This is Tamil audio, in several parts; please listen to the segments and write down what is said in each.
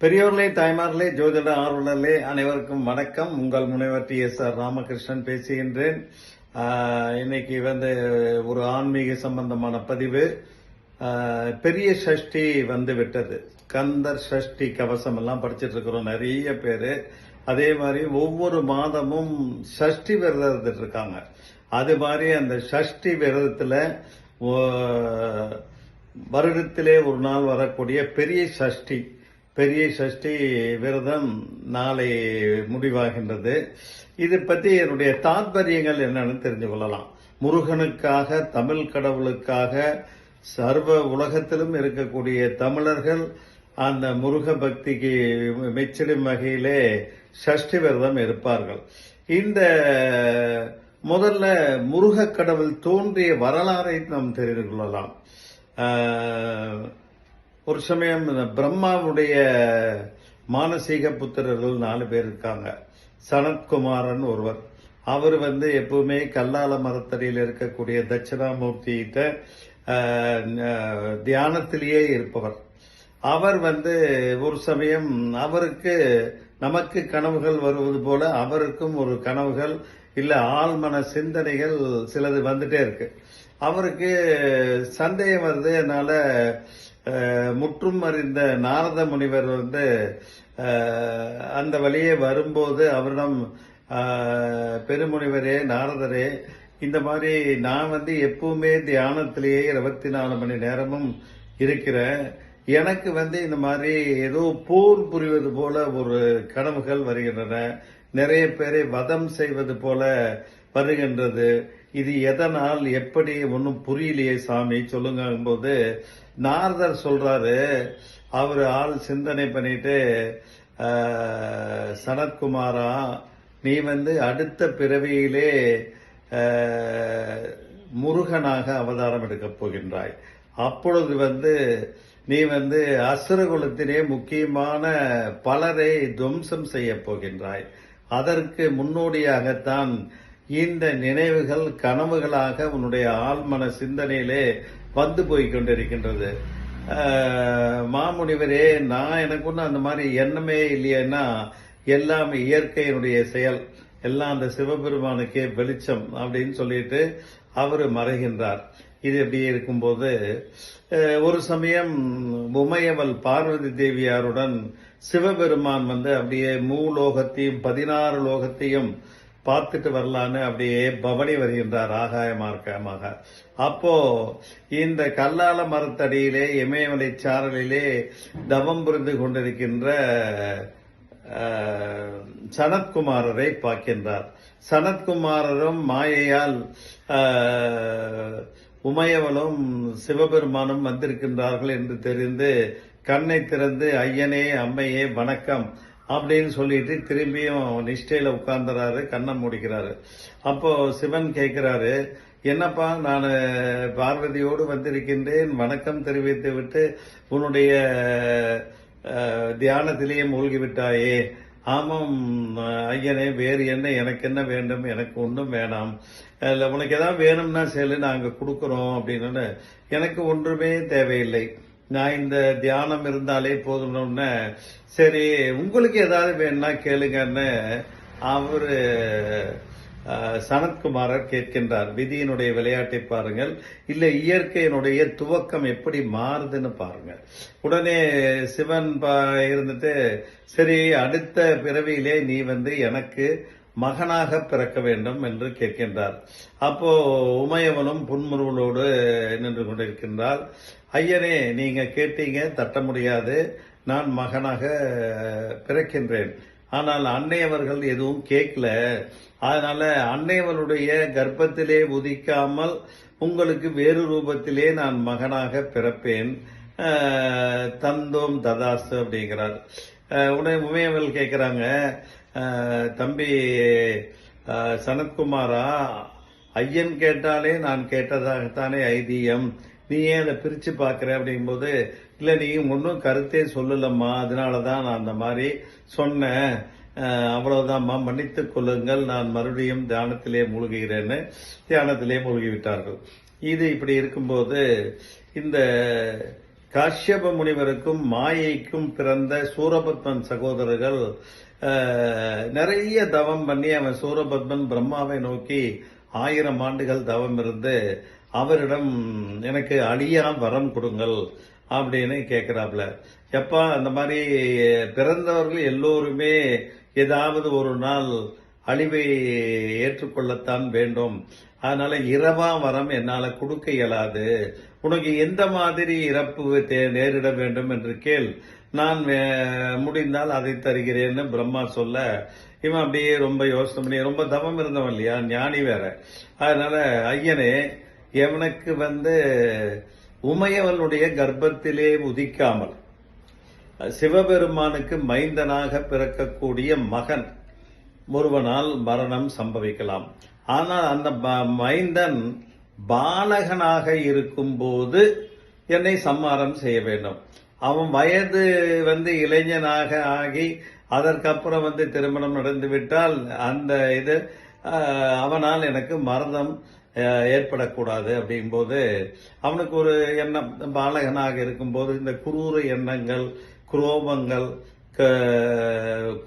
பெரியோர்களே தாய்மார்களே ஜோதிட ஆர்வலர்களே அனைவருக்கும் வணக்கம். உங்கள் முனைவர் டி. எஸ். ஆர். ராமகிருஷ்ணன் பேசுகின்றேன். இன்னைக்கு வந்து ஒரு ஆன்மீக சம்பந்தமான பதிவு. பெரிய சஷ்டி வந்து விட்டது. கந்தர் சஷ்டி கவசம் எல்லாம் படிச்சுட்டு இருக்கிறோம் நிறைய பேர். அதே மாதிரி ஒவ்வொரு மாதமும் சஷ்டி விரதம் இருந்துட்டு இருக்காங்க. அது மாதிரி அந்த சஷ்டி விரதத்தில் வருடத்திலே ஒரு நாள் வரக்கூடிய பெரிய சஷ்டி பெரிய சஷ்டி விரதம் நாளை முடிவாகின்றது. இது பற்றி என்னுடைய தாத்பரியங்கள் என்னன்னு தெரிஞ்சு கொள்ளலாம். முருகனுக்காக தமிழ் கடவுளுக்காக சர்வ உலகத்திலும் இருக்கக்கூடிய தமிழர்கள் அந்த முருக பக்திக்கு மெச்சிடும் வகையிலே சஷ்டி விரதம் இருப்பார்கள் இந்த முதல்ல முருக கடவுள் தோன்றிய வரலாறை நாம் தெரிந்து கொள்ளலாம். ஒரு சமயம் பிரம்மாவுடைய மானசீக புத்திரர்கள் நாலு பேர் இருக்காங்க. சனத்குமாரன் ஒருவர். அவர் வந்து எப்பவுமே கல்லால மரத்தடியில் இருக்கக்கூடிய தட்சிணாமூர்த்திகிட்ட தியானத்திலேயே இருப்பவர். அவர் வந்து ஒரு சமயம் அவருக்கு நமக்கு கனவுகள் வருவது போல அவருக்கும் ஒரு கனவுகள் இல்லை ஆழ்மன சிந்தனைகள் சிலது வந்துட்டே இருக்கு. அவருக்கு சந்தேகம் வருது அதனால முற்றும் அறிந்த நாரத முனிவர் வந்து அந்த வழியே வரும்போது அவரிடம் பெருமுனிவரே நாரதரே இந்த மாதிரி நான் வந்து எப்பவுமே தியானத்திலேயே இருபத்தி நாலு மணி நேரமும் இருக்கிறேன். எனக்கு வந்து இந்த மாதிரி ஏதோ போர் புரிவது போல ஒரு கனவுகள் வருகின்றன. நிறைய பேரை வதம் செய்வது போல வருகின்றது. இது எதனால் எப்படி ஒன்றும் புரியலையே சாமி சொல்லுங்க போது நாரதர் சொல்றாரு அவர் ஆள் சிந்தனை பண்ணிட்டு சனத்குமாரா நீ வந்து அடுத்த பிறவியிலே முருகனாக அவதாரம் எடுக்கப் போகின்றாய். அப்பொழுது வந்து நீ வந்து அசுரகுலத்திலே முக்கியமான பலரை துவம்சம் செய்ய போகின்றாய். அதற்கு முன்னோடியாகத்தான் இந்த நினைவுகள் கனவுகளாக உன்னுடைய ஆழ்மன சிந்தனையிலே வந்து போய் கொண்டிருக்கின்றது. மாமுனிவரே நான் எனக்கு ஒன்றும் அந்த மாதிரி எண்ணமே இல்லையேன்னா எல்லாம் இயற்கையினுடைய செயல். எல்லாம் அந்த சிவபெருமானுக்கே வெளிச்சம் அப்படின்னு சொல்லிட்டு அவர் மறைகின்றார். இது எப்படி இருக்கும்போது ஒரு சமயம் உமையவள் பார்வதி தேவியாருடன் சிவபெருமான் வந்து அப்படியே மூலோகத்தையும் பதினாறு லோகத்தையும் பார்த்துட்டு வரலான்னு அப்படியே பவனி வருகின்றார் ஆகாய மார்க்கமாக அப்போ இந்த கல்லால மரத்தடியிலே இமயமலை சாரலிலே தவம் புரிந்து கொண்டிருக்கின்ற சனத்குமாரரை பார்க்கின்றார். சனத்குமாரரும் மாயையால் உமையவளும் சிவபெருமானும் வந்திருக்கின்றார்கள் என்று தெரிந்து கண்ணை திறந்து ஐயனே அம்மையே வணக்கம். அப்படின்னு சொல்லிட்டு திரும்பியும் நிஷ்டையில உட்கார்ந்துறாரு கண்ணை முடிக்கிறாரு. அப்போ சிவன் கேட்கிறாரு என்னப்பா நான் பார்வதியோடு வந்திருக்கின்றேன். வணக்கம் தெரிவித்து விட்டு உன்னுடைய தியானத்திலேயே மூழ்கிவிட்டாயே. ஆமாம் ஐயனே வேறு என்ன? எனக்கு என்ன வேண்டும்? எனக்கு ஒன்றும் வேணாம். இல்லை உனக்கு ஏதாவது வேணும்னா சொல்லு நாங்கள் கொடுக்குறோம் அப்படின்னு. எனக்கு ஒன்றுமே தேவையில்லை. நான் இந்த தியானம் இருந்தாலே போதும்னு சரி உங்களுக்கு ஏதாவது வேணும்னா கேளுங்கன்னு அவர் சனத்குமாரர் கேட்கின்றார். விதியினுடைய விளையாட்டை பாருங்கள். இல்லை இயற்கையினுடைய துவக்கம் எப்படி மாறுதுன்னு பாருங்கள். உடனே சிவன் பா- இருந்துட்டு சரி அடுத்த பிறவியிலே நீ வந்து எனக்கு மகனாக பிறக்க வேண்டும் என்று கேட்கின்றார். அப்போ உமையவனும் புன்முருவலோடு நின்று கொண்டிருக்கின்றார். ஐயனே நீங்க கேட்டீங்க தட்ட முடியாது. நான் மகனாக பிறக்கின்றேன். ஆனால் அன்னையவர்கள் எதுவும் கேட்கல. அதனால அன்னையவனுடைய கர்ப்பத்திலே உதிக்காமல் உங்களுக்கு வேறு ரூபத்திலே நான் மகனாக பிறப்பேன். தந்தோம் ததாசு அப்படிங்கிறார். உடனே உமையவர்கள் கேட்கிறாங்க தம்பி சனத்குமாரா ஐயன் கேட்டாலே நான் கேட்டதாகத்தானே ஐதீகம். நீ ஏன் அதை பிரித்து பார்க்குற அப்படிங்கும்போது இல்லை நீ ஒன்றும் கருத்தே சொல்லலம்மா. அதனால தான் நான் அந்த மாதிரி சொன்னேன். அவ்வளவுதான்மா மன்னித்து கொள்ளுங்கள். நான் மறுபடியும் தியானத்திலே மூழ்குகிறேன்னு தியானத்திலே மூழ்கி விட்டார்கள் இது இப்படி இருக்கும்போது இந்த காஷ்யப முனிவருக்கும் மாயைக்கும் பிறந்த சூரபத்மன் சகோதரர்கள் நிறைய தவம் பண்ணி அவன் சூரபத்மன் பிரம்மாவை நோக்கி ஆயிரம் ஆண்டுகள் தவம் இருந்து அவரிடம் எனக்கு அழியா வரம் கொடுங்கள் அப்படின்னு கேட்குறாப்புல எப்பா அந்த மாதிரி பிறந்தவர்கள் எல்லோருமே ஏதாவது ஒரு நாள் அழிவை ஏற்றுக்கொள்ளத்தான் வேண்டும். அதனால இரவா வரம் என்னால் கொடுக்க இயலாது. உனக்கு எந்த மாதிரி இறப்பு தே- நேரிட வேண்டும் என்று கேள். நான் வே- முடிந்தால் அதை தருகிறேன்னு பிரம்மா சொல்ல இவன் அப்படியே ரொம்ப யோசனை பண்ணி ரொம்ப தவம் இருந்தவன் இல்லையா? ஞானி வேற. அதனால ஐயனே எவனுக்கு வந்து உமையவனுடைய கர்ப்பத்திலே உதிக்காமல் சிவபெருமானுக்கு மைந்தனாக பிறக்கக்கூடிய மகன் ஒருவனால் மரணம் சம்பவிக்கலாம். ஆனால் அந்த ப- மைந்தன் பாலகனாக இருக்கும்போது என்னை சம்மாரம் செய்ய வேண்டும். அவன் வயது வந்து இளைஞனாக ஆகி அதற்கப்புறம் வந்து திருமணம் நடந்து விட்டால் அந்த இது அவனால் எனக்கு மரணம் ஏற்படக்கூடாது அப்படிங்கும்போது அவனுக்கு ஒரு எண்ணம். பாலகனாக இருக்கும்போது இந்த குரூர எண்ணங்கள் குரோபங்கள்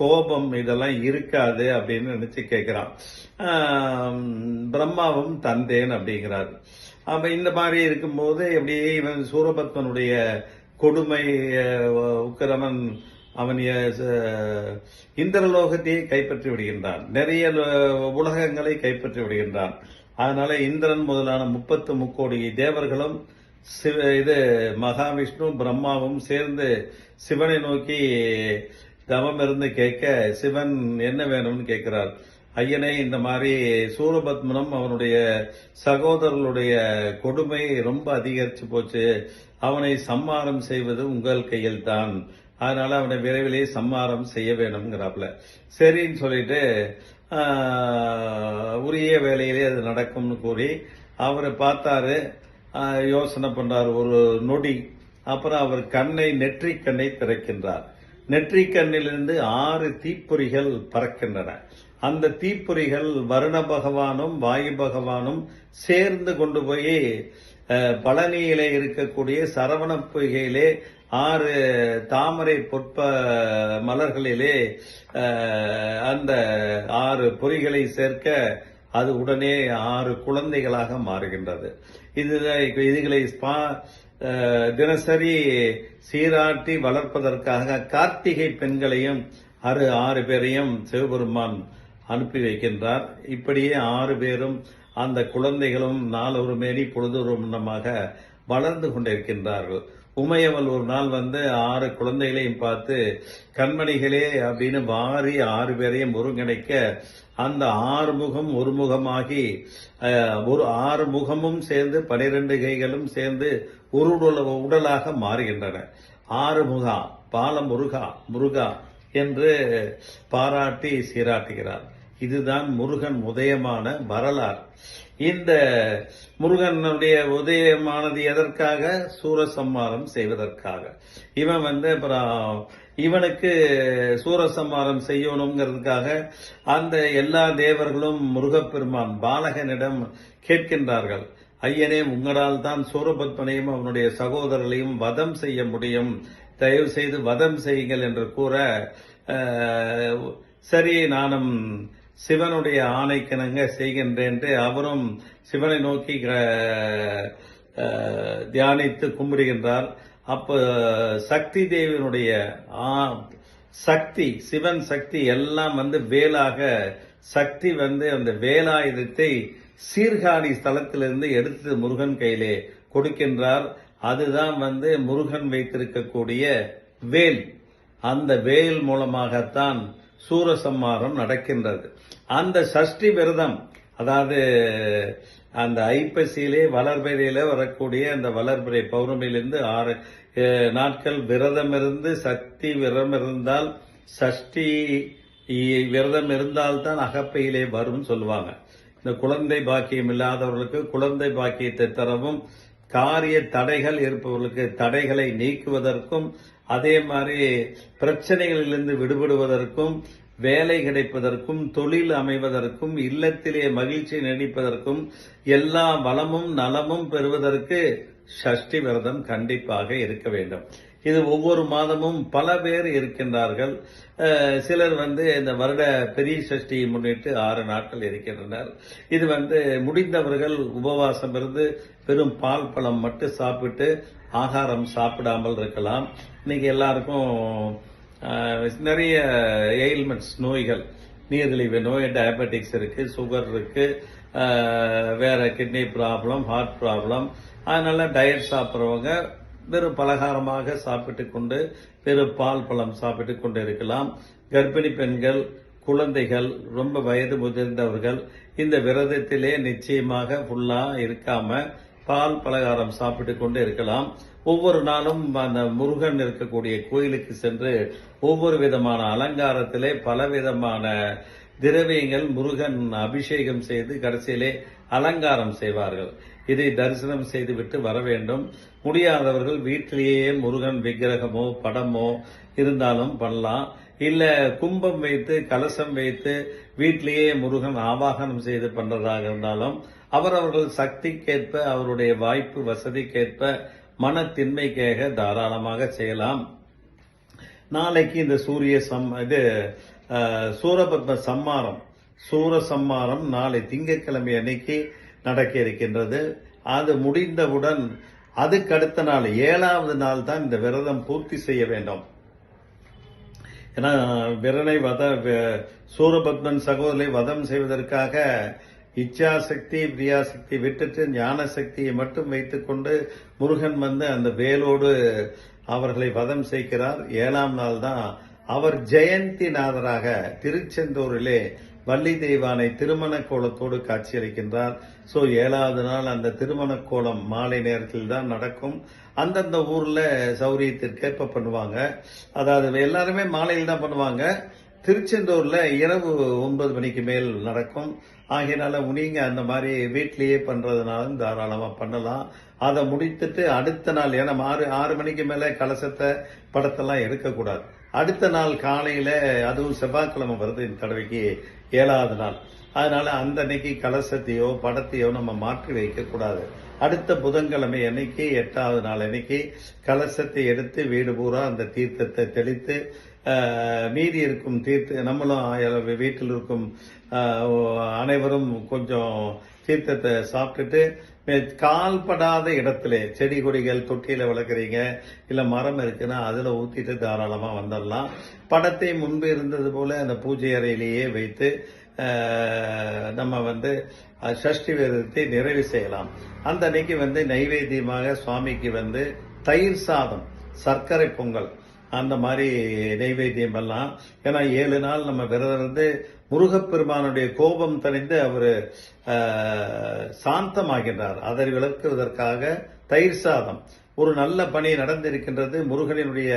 கோபம் இதெல்லாம் இருக்காது அப்படின்னு நினச்சி கேட்குறான். பிரம்மாவும் தந்தேன் அப்படிங்கிறார். அப்போ இந்த மாதிரி இருக்கும்போது எப்படி இவன் சூரபத்மனுடைய கொடுமை உக்கிரமன் அவன் ச- இந்திரலோகத்தையே கைப்பற்றி விடுகின்றான். நிறைய உலகங்களை கைப்பற்றி விடுகின்றான். அதனால இந்திரன் முதலான முப்பத்து முக்கோடி தேவர்களும் சிவ இது மகாவிஷ்ணு பிரம்மாவும் சேர்ந்து சிவனை நோக்கி தவம் இருந்து கேட்க சிவன் என்ன வேணும்னு கேட்கிறார். ஐயனே இந்த மாதிரி சூரபத்மனம் அவனுடைய சகோதரர்களுடைய கொடுமை ரொம்ப அதிகரிச்சு போச்சு. அவனை சம்மாரம் செய்வது உங்கள் கையில் தான் அதனால அவனை விரைவிலே சம்மாரம் செய்ய வேணுங்கிறாப்புல சரின்னு சொல்லிட்டு உரிய வேலையிலே அது நடக்கும்னு கூறி அவரை பார்த்தாரு. யோசனை பண்றார். ஒரு நொடி. அப்புறம் அவர் கண்ணை நெற்றி கண்ணை திறக்கின்றார். நெற்றி கண்ணிலிருந்து ஆறு தீப்பொறிகள் பறக்கின்றன. அந்த தீப்பொறிகள் வருண பகவானும் வாயு பகவானும் சேர்ந்து கொண்டு போய் பழனியிலே இருக்கக்கூடிய சரவண பொய்கையிலே ஆறு தாமரை பொற்ப மலர்களிலே அந்த ஆறு பொறிகளை சேர்க்க அது உடனே ஆறு குழந்தைகளாக மாறுகின்றது. இது இதுகளை ஸ்பா- தினசரி சீராட்டி வளர்ப்பதற்காக கார்த்திகை பெண்களையும் ஆறு ஆறு பேரையும் சிவபெருமான் அனுப்பி வைக்கின்றார். இப்படியே ஆறு பேரும் அந்த குழந்தைகளும் நாளொரு மேனி பொழுதொரு முன்னமாக வளர்ந்து கொண்டிருக்கின்றார்கள். உமையவள் ஒரு நாள் வந்து ஆறு குழந்தைகளையும் பார்த்து கண்மணிகளே அப்படின்னு வாரி ஆறு பேரையும் ஒருங்கிணைக்க அந்த ஆறு முகம் ஒரு முகமாகி ஒரு ஆறு முகமும் சேர்ந்து பனிரெண்டு கைகளும் சேர்ந்து ஒரு உடலாக மாறுகின்றன. ஆறு முகா பால முருகா முருகா என்று பாராட்டி சீராட்டுகிறார். இதுதான் முருகன் உதயமான வரலாறு. இந்த முருகனுடைய உதயமானது எதற்காக? சூரசம்மாரம் செய்வதற்காக. இவன் வந்து அப்புறம் இவனுக்கு சூரசம்மாரம் செய்யணுங்கிறதுக்காக அந்த எல்லா தேவர்களும் முருகப்பெருமான் பாலகனிடம் கேட்கின்றார்கள். ஐயனே உங்களால் தான் சூரபத்மனையும் அவனுடைய சகோதரர்களையும் வதம் செய்ய முடியும். தயவு செய்து வதம் செய்யுங்கள் என்று கூற சரி நானும் சிவனுடைய ஆணைக்கிணங்க செய்கின்றேன் அவரும் சிவனை நோக்கி தியானித்து கும்பிடுகின்றார். அப்போ சக்தி தேவியினுடைய ஆ- சக்தி சிவன் சக்தி எல்லாம் வந்து வேலாக சக்தி வந்து அந்த வேலாயுதத்தை சீர்காழி ஸ்தலத்திலிருந்து எடுத்து முருகன் கையிலே கொடுக்கின்றார். அதுதான் வந்து முருகன் வைத்திருக்கக்கூடிய வேல். அந்த வேல் மூலமாகத்தான் சூரசம்மாரம் நடக்கின்றது. அந்த சஷ்டி விரதம் அதாவது அந்த ஐப்பசியிலே வளர்பிறையில வரக்கூடிய அந்த வளர்பிறை பௌர்ணமியிலிருந்து ஆறு நாட்கள் விரதம் இருந்து சக்தி விரதம் இருந்தால் சஷ்டி இ- விரதம் இருந்தால்தான் அகப்பையிலே வரும் சொல்லுவாங்க. இந்த குழந்தை பாக்கியம் இல்லாதவர்களுக்கு குழந்தை பாக்கியத்தை தரவும் காரிய தடைகள் இருப்பவர்களுக்கு தடைகளை நீக்குவதற்கும் அதே மாதிரி பிரச்சனைகளிலிருந்து விடுபடுவதற்கும் வேலை கிடைப்பதற்கும் தொழில் அமைவதற்கும் இல்லத்திலே மகிழ்ச்சி நீடிப்பதற்கும் எல்லா வளமும் நலமும் பெறுவதற்கு சஷ்டி விரதம் கண்டிப்பாக இருக்க வேண்டும். இது ஒவ்வொரு மாதமும் பல பேர் இருக்கின்றார்கள். சிலர் வந்து இந்த வருட பெரிய சஷ்டியை முன்னிட்டு ஆறு நாட்கள் இருக்கின்றனர். இது வந்து முடிந்தவர்கள் உபவாசம் இருந்து பெரும் பால் பழம் மட்டும் சாப்பிட்டு ஆகாரம் சாப்பிடாமல் இருக்கலாம். இன்னைக்கு எல்லாருக்கும் நிறைய எயில்மெண்ட்ஸ் நோய்கள் நீரிழிவு நோய் டயபெட்டிக்ஸ் இருக்குது சுகர் இருக்குது வேறு கிட்னி ப்ராப்ளம் ஹார்ட் ப்ராப்ளம் அதனால் டயட் சாப்பிட்றவங்க வெறும் பலகாரமாக சாப்பிட்டு கொண்டு வெறும் பால் பழம் சாப்பிட்டு கொண்டு இருக்கலாம். கர்ப்பிணி பெண்கள் குழந்தைகள் ரொம்ப வயது முதிர்ந்தவர்கள் இந்த விரதத்திலே நிச்சயமாக ஃபுல்லாக இருக்காமல் பால் பலகாரம் சாப்பிட்டு கொண்டு இருக்கலாம். ஒவ்வொரு நாளும் அந்த முருகன் இருக்கக்கூடிய கோயிலுக்கு சென்று ஒவ்வொரு விதமான அலங்காரத்திலே பல விதமான திரவியங்கள் முருகன் அபிஷேகம் செய்து கடைசியிலே அலங்காரம் செய்வார்கள். இதை தரிசனம் செய்துவிட்டு வர வேண்டும். முடியாதவர்கள் வீட்டிலேயே முருகன் விக்கிரகமோ படமோ இருந்தாலும் பண்ணலாம். இல்ல கும்பம் வைத்து கலசம் வைத்து வீட்டிலேயே முருகன் ஆவாகனம் செய்து பண்றதாக இருந்தாலும் அவரவர்கள் சக்திக்கேற்ப அவருடைய வாய்ப்பு வசதிக்கேற்ப மனத்தின்மைக்காக தாராளமாக செய்யலாம். நாளைக்கு இந்த சூரிய சம் இது சூரபத்ம சம்மாரம் சூர சம்மாரம் நாளை திங்கட்கிழமை அன்னைக்கு நடக்க இருக்கின்றது. அது முடிந்தவுடன் அதுக்கு அடுத்த நாள் ஏழாவது நாள் தான் இந்த விரதம் பூர்த்தி செய்ய வேண்டும். ஏன்னா விரனை வத சூரபத்மன் சகோதரை வதம் செய்வதற்காக இச்சாசக்தி பிரியாசக்தி விட்டுட்டு ஞான சக்தியை மட்டும் வைத்துக்கொண்டு முருகன் வந்து அந்த வேலோடு அவர்களை வதம் செய்கிறார். ஏழாம் நாள் தான் அவர் ஜெயந்தி நாதராக திருச்செந்தூரிலே வள்ளி தெய்வானை திருமண கோலத்தோடு காட்சியளிக்கின்றார். சோ ஏழாவது நாள் அந்த திருமண கோலம் மாலை நேரத்தில் தான் நடக்கும். அந்தந்த ஊர்ல சௌரியத்திற்கேற்ப பண்ணுவாங்க. அதாவது எல்லாருமே மாலையில் தான் பண்ணுவாங்க. திருச்செந்தூரில் இரவு ஒன்பது மணிக்கு மேல் நடக்கும். ஆகையினால நீங்கள் அந்த மாதிரி வீட்லேயே பண்ணுறதுனாலும் தாராளமாக பண்ணலாம். அதை முடித்துட்டு அடுத்த நாள் ஏன்னா ஆறு ஆறு மணிக்கு மேலே கலசத்தை படத்தெல்லாம் எடுக்கக்கூடாது. அடுத்த நாள் காலையில் அதுவும் செவ்வாய்க்கிழமை வருது இந்த தடவைக்கு ஏழாவது நாள். அதனால் அந்த அன்னைக்கு கலசத்தையோ படத்தையோ நம்ம மாற்றி வைக்கக்கூடாது. அடுத்த புதன்கிழமை அன்னைக்கு எட்டாவது நாள் அன்னைக்கு கலசத்தை எடுத்து வீடு பூரா அந்த தீர்த்தத்தை தெளித்து மீதி இருக்கும் தீர்த்து நம்மளும் வீட்டில் இருக்கும் அனைவரும் கொஞ்சம் தீர்த்தத்தை சாப்பிட்டுட்டு கால்படாத இடத்துல செடி கொடிகள் தொட்டியில் வளர்க்குறீங்க இல்லை மரம் இருக்குன்னா அதில் ஊற்றிட்டு தாராளமாக வந்துடலாம் படத்தை முன்பு இருந்தது போல் அந்த பூஜை அறையிலேயே வைத்து நம்ம வந்து சஷ்டி விரதத்தை நிறைவு செய்யலாம். அந்த அன்னைக்கு வந்து நைவேத்தியமாக சுவாமிக்கு வந்து தயிர் சாதம் சர்க்கரை பொங்கல் அந்த மாதிரி நைவேத்தியம் எல்லாம் ஏன்னா ஏழு நாள் நம்ம விரதம் இருந்து முருகப்பெருமானுடைய கோபம் தணிந்து அவர் சாந்தமாகின்றார். அதை விளக்குவதற்காக தயிர் சாதம். ஒரு நல்ல பணி நடந்திருக்கின்றது. முருகனினுடைய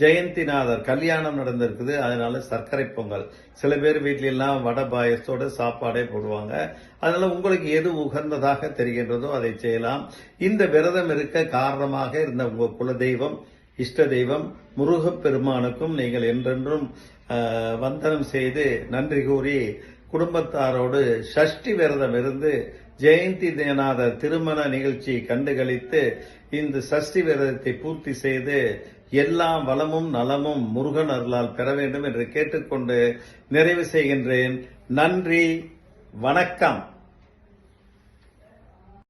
ஜெயந்திநாதர் கல்யாணம் நடந்திருக்குது. அதனால சர்க்கரை பொங்கல். சில பேர் வீட்டிலெல்லாம் வடை பாயசத்தோட சாப்பாடே போடுவாங்க. அதனால உங்களுக்கு எது உகந்ததாக தெரிகின்றதோ அதை செய்யலாம். இந்த விரதம் இருக்க காரணமாக இருந்த உங்கள் குலதெய்வம் இஷ்ட தெய்வம் முருகப்பெருமானுக்கும் நீங்கள் என்றென்றும் வந்தனம் செய்து நன்றி கூறி குடும்பத்தாரோடு சஷ்டி விரதம் இருந்து ஜெயந்தி தேநாதர் திருமண நிகழ்ச்சி கண்டுகளித்து இந்த சஷ்டி விரதத்தை பூர்த்தி செய்து எல்லா வளமும் நலமும் முருகன் அருளால் பெற வேண்டும் என்று கேட்டுக்கொண்டு நிறைவு செய்கின்றேன். நன்றி வணக்கம்.